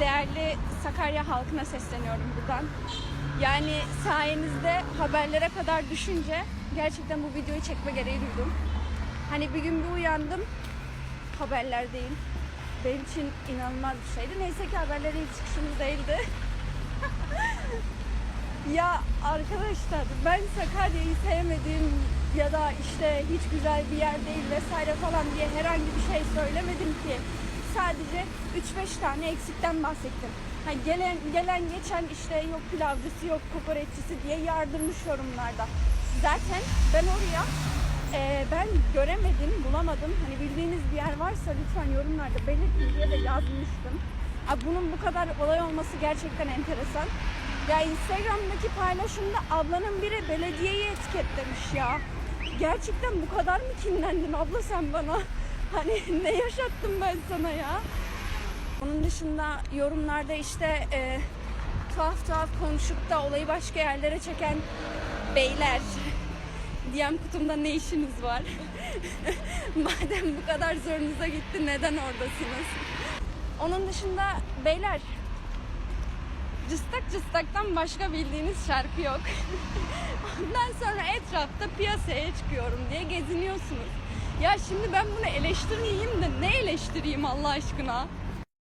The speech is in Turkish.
değerli Sakarya halkına sesleniyorum buradan. Yani sayenizde haberlere kadar düşünce gerçekten bu videoyu çekme gereği duydum. Hani bir gün bir uyandım, haberler değil. Benim için inanılmaz bir şeydi. Neyse ki haberlere ilk çıkışımız değildi. ya arkadaşlar ben Sakarya'yı sevmedim ya da işte hiç güzel bir yer değil vesaire falan diye herhangi bir şey söylemedim ki. Sadece 3-5 tane eksikten bahsettim. Hani gelen gelen geçen işte yok pilavcısı yok kokoreççisi diye yardırmış yorumlarda. Zaten ben oraya e, ben göremedim, bulamadım. Hani bildiğiniz bir yer varsa lütfen yorumlarda belirtin diye de yazmıştım. Abi bunun bu kadar olay olması gerçekten enteresan. Ya Instagram'daki paylaşımda ablanın biri belediyeyi etiketlemiş ya. Gerçekten bu kadar mı kinlendin abla sen bana? Hani ne yaşattım ben sana ya? Onun dışında yorumlarda işte e, tuhaf tuhaf konuşup da olayı başka yerlere çeken beyler DM kutumda ne işiniz var? Madem bu kadar zorunuza gitti neden oradasınız? Onun dışında beyler cıstak cıstaktan başka bildiğiniz şarkı yok. Ondan sonra etrafta piyasaya çıkıyorum diye geziniyorsunuz. Ya şimdi ben bunu eleştirmeyeyim de ne eleştireyim Allah aşkına?